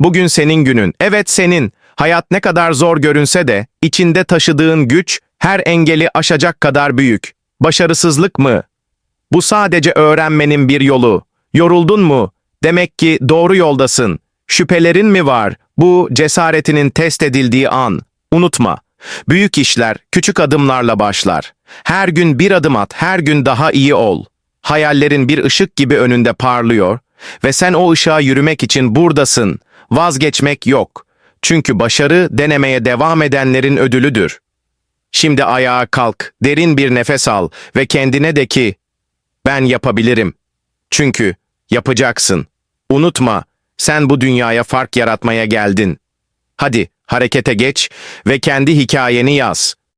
Bugün senin günün. Evet senin. Hayat ne kadar zor görünse de içinde taşıdığın güç her engeli aşacak kadar büyük. Başarısızlık mı? Bu sadece öğrenmenin bir yolu. Yoruldun mu? Demek ki doğru yoldasın. Şüphelerin mi var? Bu cesaretinin test edildiği an. Unutma. Büyük işler küçük adımlarla başlar. Her gün bir adım at, her gün daha iyi ol. Hayallerin bir ışık gibi önünde parlıyor ve sen o ışığa yürümek için buradasın. Vazgeçmek yok. Çünkü başarı denemeye devam edenlerin ödülüdür. Şimdi ayağa kalk, derin bir nefes al ve kendine de ki ben yapabilirim. Çünkü yapacaksın. Unutma, sen bu dünyaya fark yaratmaya geldin. Hadi harekete geç ve kendi hikayeni yaz.